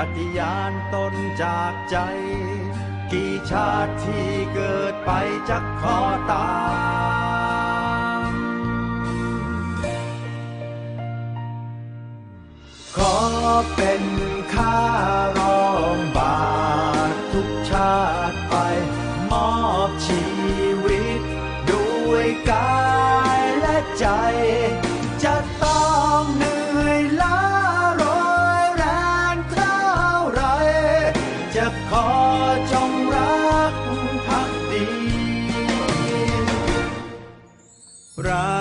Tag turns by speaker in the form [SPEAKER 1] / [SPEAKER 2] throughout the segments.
[SPEAKER 1] ปฏิญาณตนจากใจ กี่ชาติที่เกิดไปจะขอตามขอเป็นข้ารองบาททุกชาติไป มอบชีวิตด้วยกา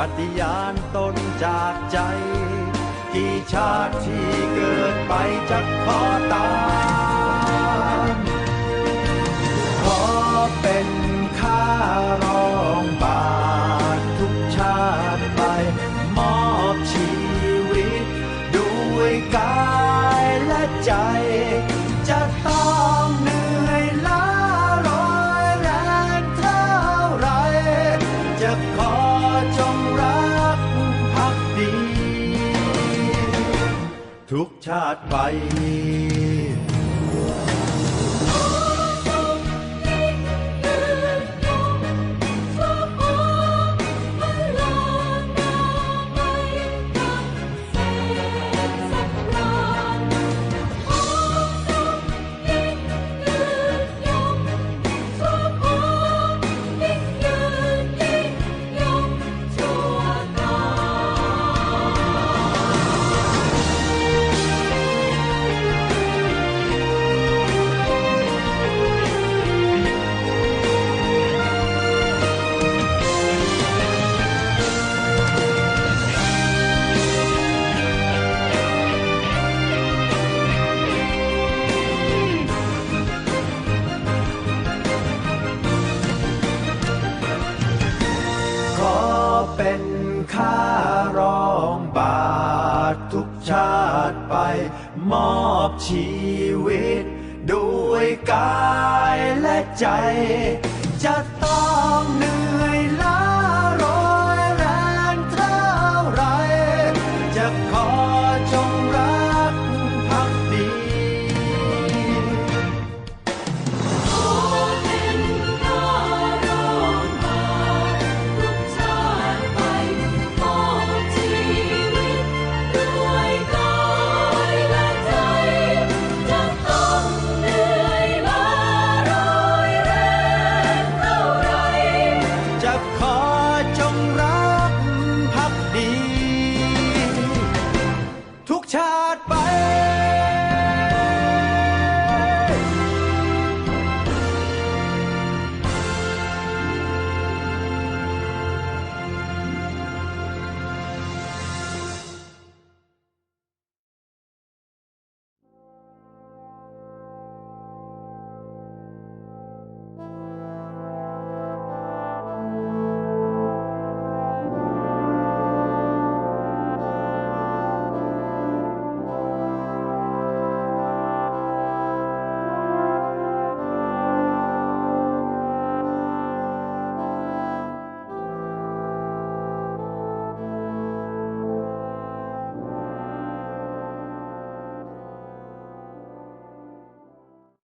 [SPEAKER 1] ปฏิญาณตนจากใจกี่ชาติที่เกิดไปจะขอตามขอเป็นข้ารองบาททุกชาติไป มอบชีวิต ด้วยกายและใจ ชาติไปาติไป มอบชีวิต ด้วยกายและใจ จะต้องเหนื่